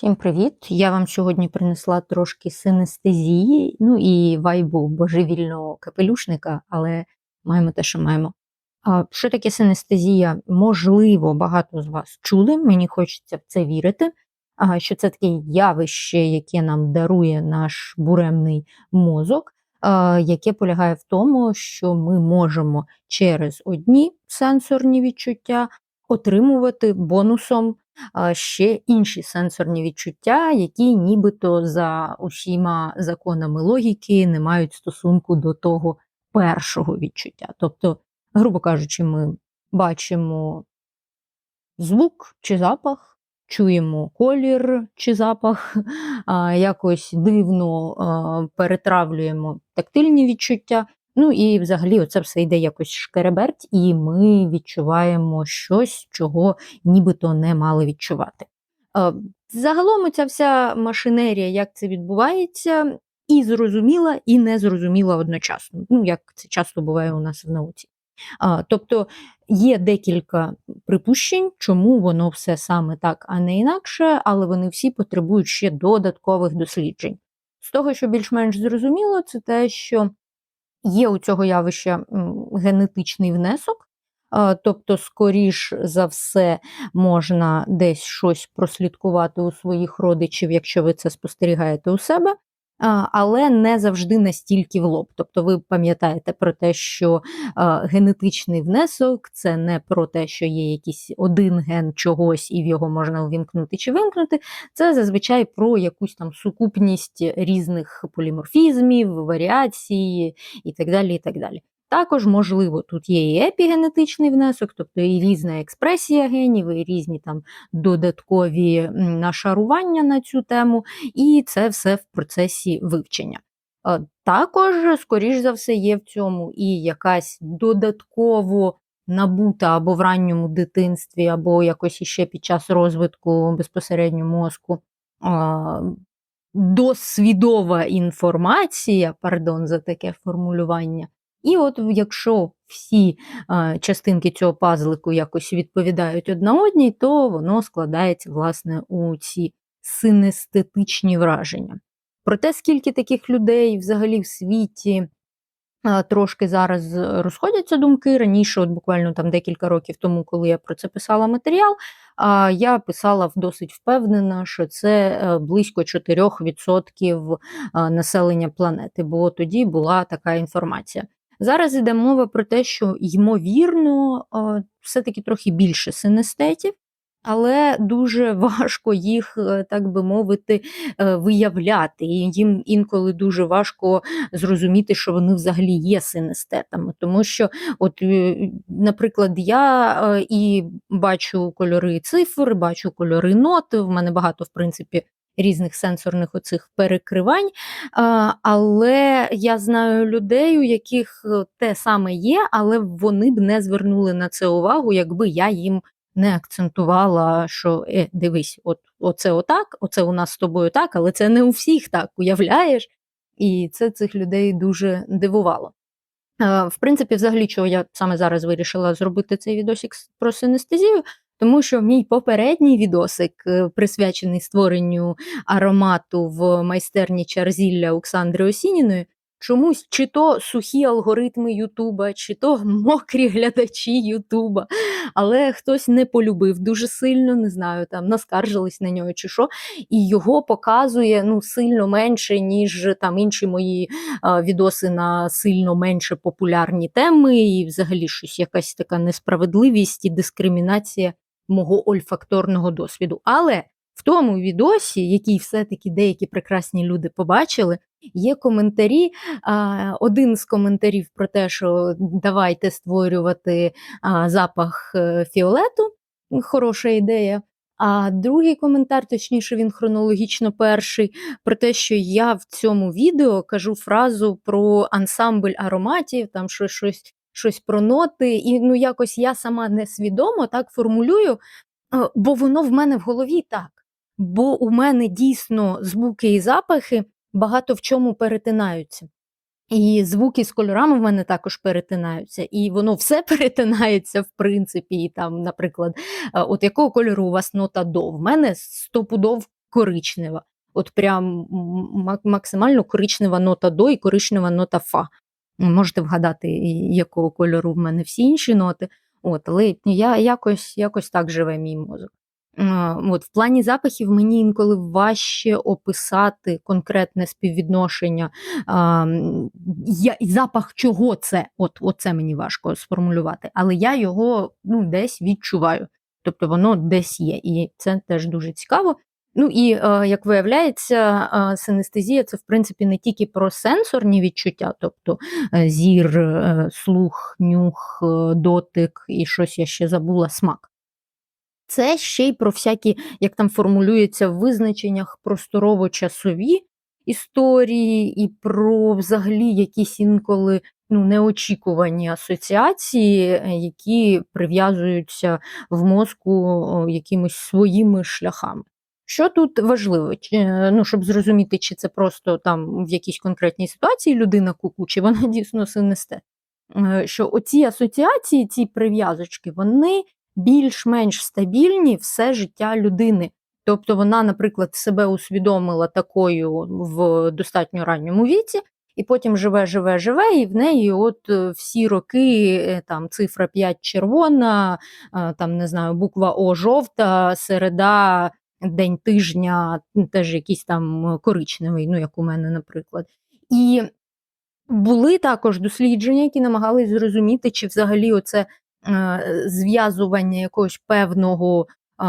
Всім привіт! Я вам сьогодні принесла трошки синестезії, ну і вайбу божевільного капелюшника, але маємо те, що маємо. А, Що таке синестезія? Можливо, багато з вас чули, мені хочеться в це вірити. Що це таке явище, яке нам дарує наш буремний мозок, яке полягає в тому, що ми можемо через одні сенсорні відчуття отримувати бонусом ще інші сенсорні відчуття, які нібито за усіма законами логіки не мають стосунку до того першого відчуття. Тобто, грубо кажучи, ми бачимо звук чи запах, чуємо колір чи запах, якось дивно перетравлюємо тактильні відчуття. Ну і взагалі це все йде якось шкереберть, і ми відчуваємо щось, чого нібито не мали відчувати. Е, загалом ця вся машинерія, як це відбувається, і зрозуміла, і не зрозуміла одночасно. Ну, як це часто буває у нас в науці. Тобто є декілька припущень, чому воно все саме так, а не інакше, але вони всі потребують ще додаткових досліджень. З того, що більш-менш зрозуміло, це те, що Є у цього явища генетичний внесок, тобто, скоріш за все, можна десь щось прослідкувати у своїх родичів, якщо ви це спостерігаєте у себе але не завжди настільки в лоб. Тобто, ви пам'ятаєте про те, що генетичний внесок це не про те, що є якийсь один ген чогось і в його можна увімкнути чи вимкнути. Це зазвичай про якусь там сукупність різних поліморфізмів, варіацій і так далі. і так далі. Також, можливо, тут є і епігенетичний внесок, тобто і різна експресія генів, і різні там додаткові нашарування на цю тему, і це все в процесі вивчення. Е, також, скоріш за все, є в цьому і якась додатково набута або в ранньому дитинстві, або якось іще під час розвитку безпосередньо мозку. Досвідова інформація, пардон за таке формулювання, і от якщо всі а, частинки цього пазлику якось відповідають одна одній, то воно складається власне у ці синестетичні враження. Про те, скільки таких людей взагалі в світі а, трошки зараз розходяться думки. Раніше, от буквально там декілька років тому, коли я про це писала матеріал, а, я писала досить впевнена, що це е, близько 4% населення планети, бо тоді була така інформація. Зараз йде мова про те, що ймовірно, все-таки трохи більше синестетів, але дуже важко їх, е, так би мовити, е, виявляти. І їм інколи дуже важко зрозуміти, що вони взагалі є синестетами. Тому що, от, е, наприклад, я і бачу кольори цифр, бачу кольори нот. В мене багато, в принципі, різних сенсорних оцих перекривань. Але я знаю людей, у яких е, те саме є, але вони б не звернули на це увагу, якби я їм не акцентувала, що е, дивись, от оце отак, оце у нас з тобою так, але це не у всіх так уявляєш. І це цих людей дуже дивувало. В принципі, взагалі, чого я саме зараз вирішила зробити цей відосик про синестезію, тому що мій попередній відосик, е, присвячений створенню аромату в майстерні чарзілля Оксандри Осініної, чомусь чи то сухі алгоритми Ютуба, чи то мокрі глядачі Ютуба, але хтось не полюбив дуже сильно, не знаю, там наскаржились на нього чи що, і його показує ну, сильно менше, ніж там інші мої а, відоси на сильно менше популярні теми, і взагалі щось якась така несправедливість і дискримінація мого ольфакторного досвіду. Але в тому відосі, який все-таки деякі прекрасні люди побачили, є коментарі. Один з коментарів про те, що давайте створювати запах е, фіолету, хороша ідея. А другий коментар, точніше, він хронологічно перший, про те, що я в цьому відео кажу фразу про ансамбль ароматів, там щось щось щось про ноти, і ну якось я сама несвідомо так формулюю, бо воно в мене в голові так. Бо у мене дійсно звуки і запахи багато в чому перетинаються. І звуки з кольорами в мене також перетинаються, і воно все перетинається, в принципі. І там, Наприклад, от якого кольору у вас нота до? В мене стопудов коричнева. От прям максимально коричнева нота до і коричнева нота фа. Можете вгадати, якого кольору в мене всі інші ноти. От, Але я якось якось так живе мій мозок. От, В плані запахів мені інколи важче описати конкретне співвідношення. А, я, Запах чого це? От, от це мені важко сформулювати, але я його ну, десь відчуваю. Тобто воно десь є, і це теж дуже цікаво. Ну і е, як виявляється, е, синестезія це в принципі не тільки про сенсорні відчуття, тобто е, зір, слух, нюх, дотик і щось я ще забула смак. Це ще й про всякі, як там формулюється в визначеннях просторово-часові історії, і про взагалі якісь інколи ну, неочікувані асоціації, які прив'язуються в мозку якимись своїми шляхами. Що тут важливо, ну, щоб зрозуміти, чи це просто там в якійсь конкретній ситуації людина куку, чи вона дійсно синестет, е, що оці асоціації, ці прив'язочки, вони більш-менш стабільні все життя людини. Тобто вона, наприклад, себе усвідомила такою в достатньо ранньому віці, і потім живе, живе, живе, і в неї от е, всі роки е, там цифра 5 червона, там не знаю, буква О жовта, середа день тижня теж якийсь там коричневий, ну як у мене, наприклад. І були також дослідження, які намагались зрозуміти, чи взагалі оце е, зв'язування якогось певного е,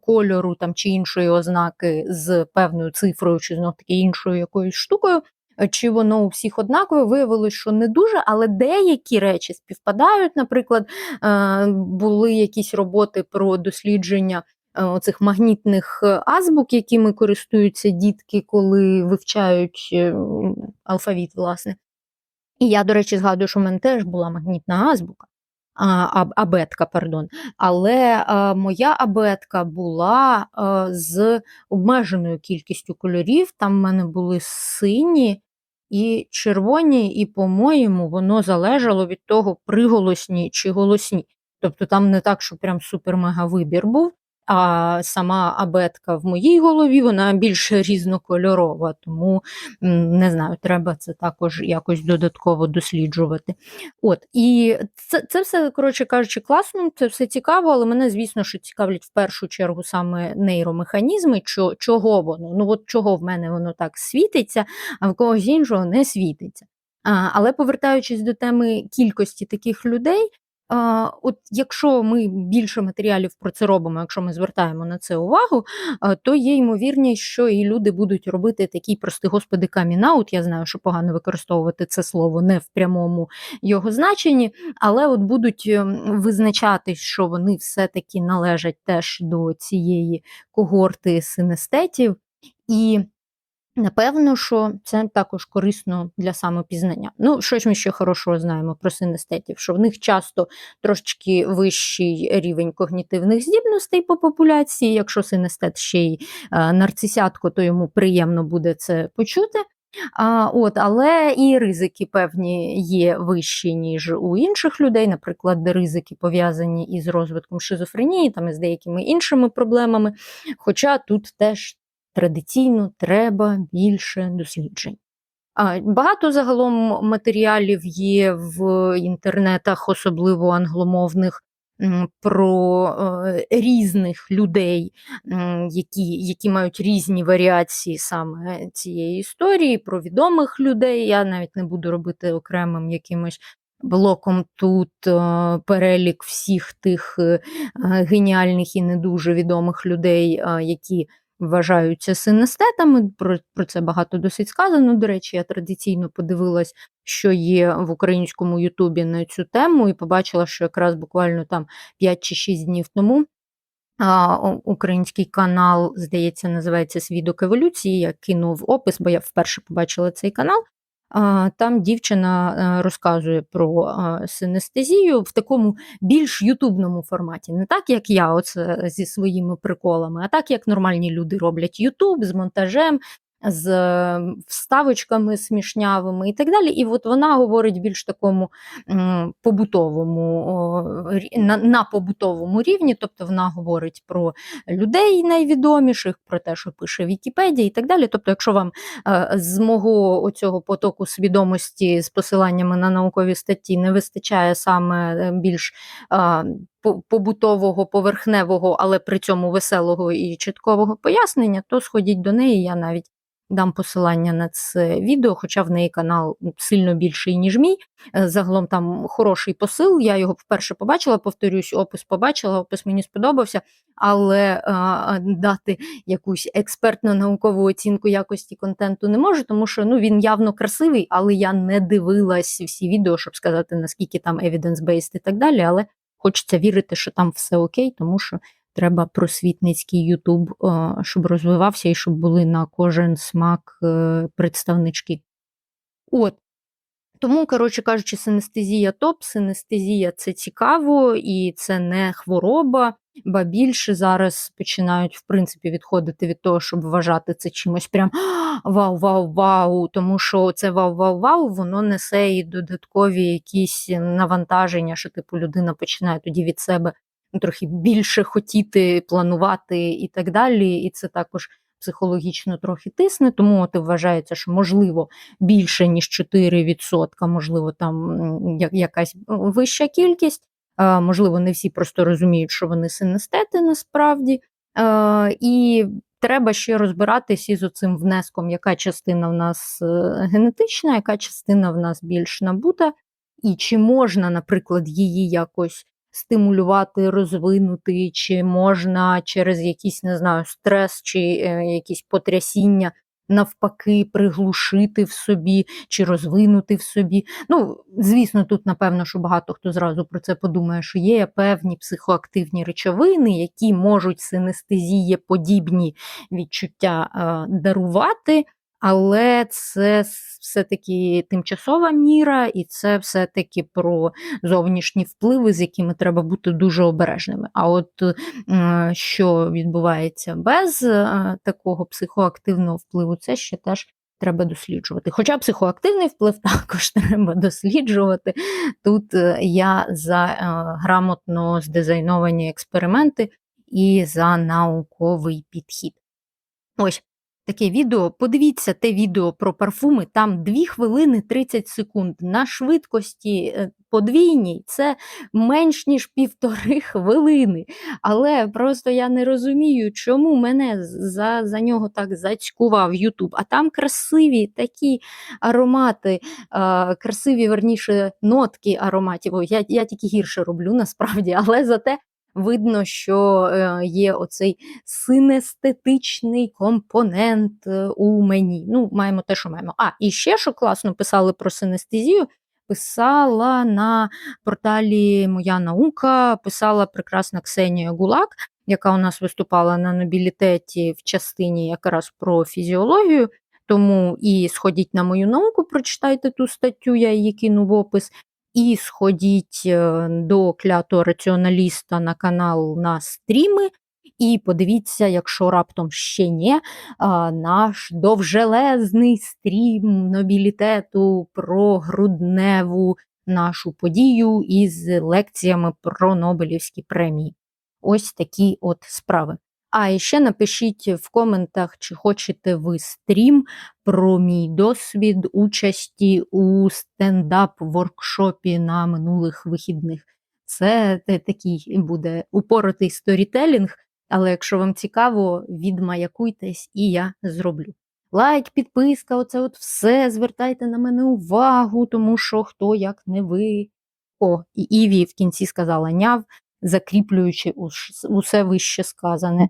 кольору там, чи іншої ознаки з певною цифрою, чи знов таки іншою якоюсь штукою. Чи воно у всіх однакове, виявилось, що не дуже, але деякі речі співпадають. Наприклад, е, були якісь роботи про дослідження Е, оцих магнітних е, азбук, якими користуються дітки, коли вивчають е, алфавіт, власне. І я, до речі, згадую, що в мене теж була магнітна азбука, а, абетка, пардон. Але а, моя абетка була а, з обмеженою кількістю кольорів. Там в мене були сині і червоні, і, по-моєму, воно залежало від того, приголосні чи голосні. Тобто там не так, що прям супер-мега вибір був. А сама абетка в моїй голові вона більш різнокольорова, тому не знаю, треба це також якось додатково досліджувати. От, І це це все, коротше кажучи, класно, це все цікаво, але мене, звісно, що цікавлять в першу чергу саме нейромеханізми, чого воно, ну от чого в мене воно так світиться, а в когось іншого не світиться. А, Але повертаючись до теми кількості таких людей, От якщо ми більше матеріалів про це робимо, якщо ми звертаємо на це увагу, то є ймовірність, що і люди будуть робити такий простий господи камінаут. Я знаю, що погано використовувати це слово не в прямому його значенні, але от будуть ем, визначати, що вони все-таки належать теж до цієї когорти синестетів. І Напевно, що це також корисно для самопізнання. Ну, щось ми ще хорошого знаємо про синестетів, що в них часто трошечки вищий рівень когнітивних здібностей по популяції. Якщо синестет ще й е, нарцисятко, то йому приємно буде це почути. А, от, Але і ризики певні є вищі, ніж у інших людей, наприклад, ризики пов'язані із розвитком шизофренії, там і з деякими іншими проблемами. Хоча тут теж традиційно треба більше досліджень. Багато загалом матеріалів є в інтернетах, особливо англомовних, про е, різних людей, які які мають різні варіації саме цієї історії, про відомих людей. Я навіть не буду робити окремим якимось блоком тут е, перелік всіх тих е, геніальних і не дуже відомих людей, які вважаються синестетами. Про, про це багато досить сказано. До речі, я традиційно подивилась, що є в українському Ютубі на цю тему, і побачила, що якраз буквально там 5 чи 6 днів тому. Український канал, здається, називається Свідок еволюції. Я кинув опис, бо я вперше побачила цей канал. Там дівчина е, розказує про синестезію в такому більш ютубному форматі. Не так, як я оце зі своїми приколами, а так, як нормальні люди роблять Ютуб з монтажем, з вставочками смішнявими і так далі. І от вона говорить більш такому побутовому, на, на побутовому рівні, тобто вона говорить про людей найвідоміших, про те, що пише Вікіпедія і так далі. Тобто, якщо вам е, з мого оцього потоку свідомості з посиланнями на наукові статті не вистачає саме е, більш побутового, поверхневого, але при цьому веселого і чіткового пояснення, то сходіть до неї. Я навіть дам посилання на це відео, хоча в неї канал сильно більший, ніж мій. Е, Загалом там хороший посил. Я його вперше побачила, повторюсь, опис побачила, опис мені сподобався, але а, дати якусь експертно-наукову оцінку якості контенту не можу, тому що ну, він явно красивий, але я не дивилась всі відео, щоб сказати, наскільки там evidence-based і так далі. Але хочеться вірити, що там все окей, тому що треба просвітницький Ютуб, е, щоб розвивався і щоб були на кожен смак е, представнички. От. Тому, коротше кажучи, синестезія топ, синестезія це цікаво і це не хвороба, ба більше зараз починають, в принципі, відходити від того, щоб вважати це чимось прям вау, вау, вау. Тому що це вау, вау, вау, воно несе і додаткові якісь навантаження, що типу людина починає тоді від себе трохи більше хотіти, планувати і так далі. І це також психологічно трохи тисне, тому от вважається, що можливо більше ніж 4%, можливо, там якась вища кількість. Можливо, не всі просто розуміють, що вони синестети насправді. І треба ще розбиратись із оцим внеском, яка частина в нас е, генетична, яка частина в нас більш набута, і чи можна, наприклад, її якось стимулювати, розвинути, чи можна через якийсь, не знаю, стрес чи е, якісь потрясіння навпаки приглушити в собі чи розвинути в собі. Ну, звісно, тут, напевно, що багато хто зразу про це подумає, що є певні психоактивні речовини, які можуть синестезії подібні відчуття е, дарувати. Але це все-таки тимчасова міра, і це все-таки про зовнішні впливи, з якими треба бути дуже обережними. А от е, що відбувається без е, такого психоактивного впливу, це ще теж треба досліджувати. Хоча психоактивний вплив також треба досліджувати. Тут е, я за грамотно здизайновані експерименти і за науковий підхід. Ось таке відео. Подивіться те відео про парфуми, там 2 хвилини 30 секунд. На швидкості е, подвійній це менш ніж півтори хвилини. Але просто я не розумію, чому мене за, за нього так зацькував Ютуб. А там красиві такі аромати, е, красиві, верніше, нотки ароматів. Я, я тільки гірше роблю насправді, але зате. Видно, що е, є оцей синестетичний компонент е, у мені. Ну, маємо те, що маємо. А, і ще що класно писали про синестезію, писала на порталі Моя наука, писала прекрасна Ксенія Гулак, яка у нас виступала на нобілітеті в частині якраз про фізіологію. Тому і сходіть на мою науку, прочитайте ту статтю, я її кину в опис. І сходіть е, до клятого раціоналіста на канал на стріми, і подивіться, якщо раптом ще ні, наш довжелезний стрім нобілітету про грудневу нашу подію із лекціями про Нобелівські премії. Ось такі от справи. А і ще напишіть в коментах, чи хочете ви стрім про мій досвід участі у стендап-воркшопі на минулих вихідних. Це такий буде упоротий сторітелінг, але якщо вам цікаво, відмаякуйтесь і я зроблю. Лайк, підписка, оце от все. Звертайте на мене увагу, тому що хто як не ви. О, і Іві в кінці сказала няв, закріплюючи усе вище сказане.